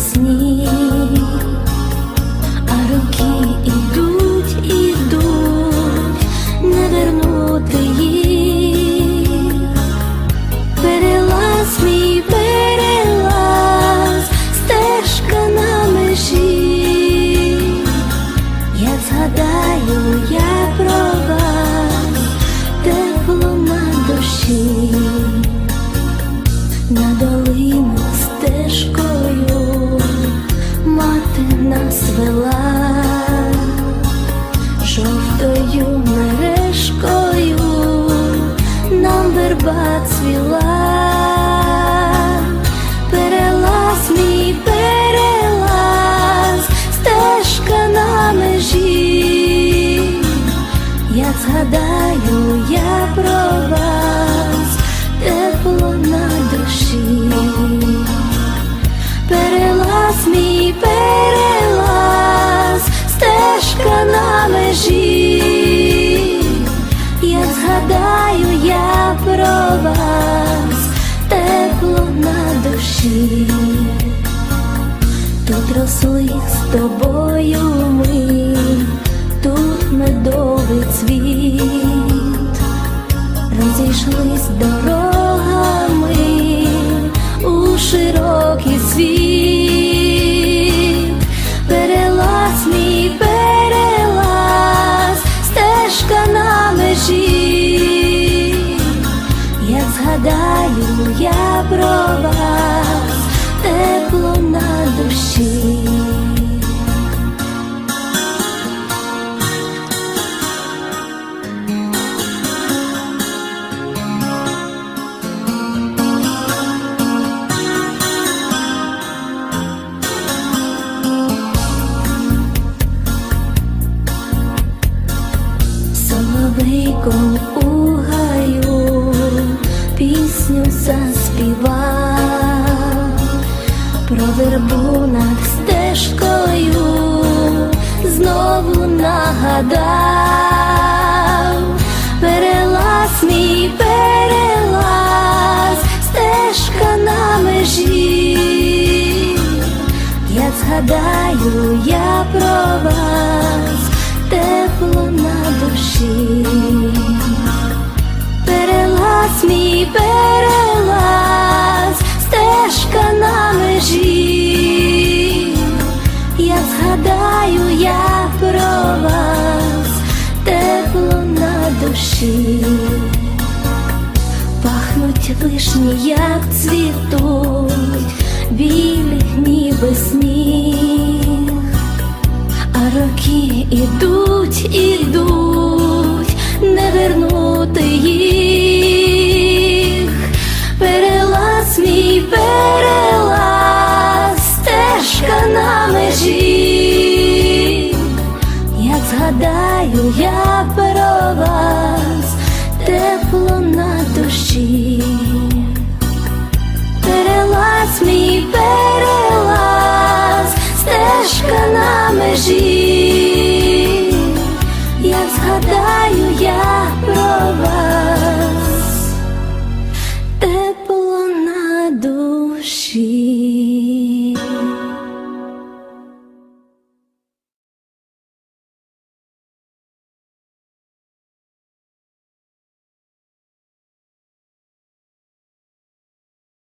sneeze. Згадаю я про вас, тепло на душі, перелаз мій перелаз, стежка на межі, я згадаю я про вас, тепло на душі. Тут росли з тобою ми, медовий цвіт, розійшлись дорогами у широкий світ, перелаз мій перелаз, стежка на межі, як згадаю я про вас, тепло на душі. Соловейком у гаю пісню заспівав, про вербу над стежкою знову нагадав, перелаз мій перелаз, стежка на межі. Я згадаю я про вас, тепло на душі, душі. Пахнуть вишні, як цвітуть, білі ніби сніг, а роки ідуть, ідуть, не вернути їх. Перелаз мій перелаз, стежка на межі. Як згадаю я душі, перелаз мій перелаз, стежка на межі,